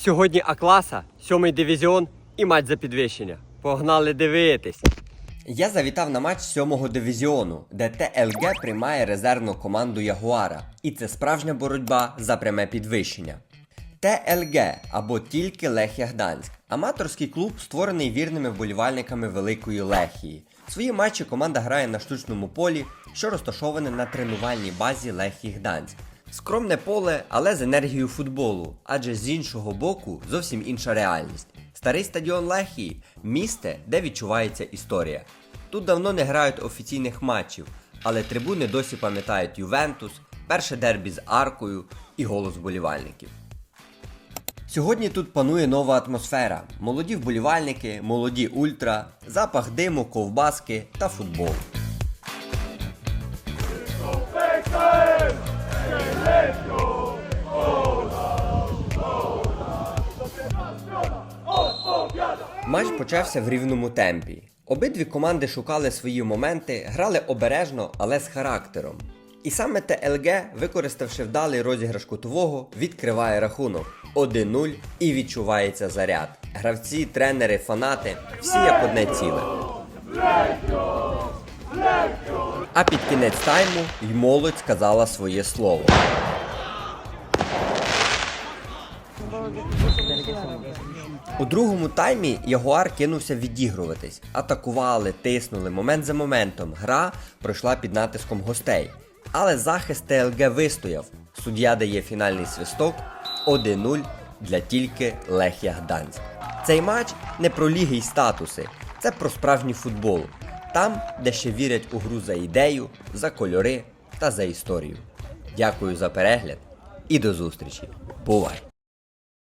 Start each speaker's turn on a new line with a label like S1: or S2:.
S1: Сьогодні А-класа, сьомий дивізіон і матч за підвищення. Погнали дивитись. Я завітав на матч сьомого дивізіону, де ТЛГ приймає резервну команду Ягуара. І це справжня боротьба за пряме підвищення. ТЛГ або тільки Лехія Гданськ. Аматорський клуб, створений вірними вболівальниками Великої Лехії. Свої матчі команда грає на штучному полі, що розташоване на тренувальній базі Лехії Гданськ. Скромне поле, але з енергією футболу, адже з іншого боку зовсім інша реальність. Старий стадіон Лехії місце, де відчувається історія. Тут давно не грають офіційних матчів, але трибуни досі пам'ятають Ювентус, перше дербі з аркою і голос вболівальників. Сьогодні тут панує нова атмосфера: молоді вболівальники, молоді ультра, запах диму, ковбаски та футбол. Матч почався в рівному темпі. Обидві команди шукали свої моменти, грали обережно, але з характером. І саме ТЛГ, використавши вдалий розіграш кутового, відкриває рахунок 1-0 і відчувається заряд. Гравці, тренери, фанати всі як одне ціле. А під кінець тайму й молодь сказала своє слово. У другому таймі Ягуар кинувся відігруватись. Атакували, тиснули, момент за моментом. Гра пройшла під натиском гостей. Але захист ТЛГ вистояв. Суддя дає фінальний свисток 1-0 для тільки Лехія Гданськ. Цей матч не про ліги й статуси, це про справжній футбол. Там, де ще вірять у гру за ідею, за кольори та за історію. Дякую за перегляд і до зустрічі. Бувай!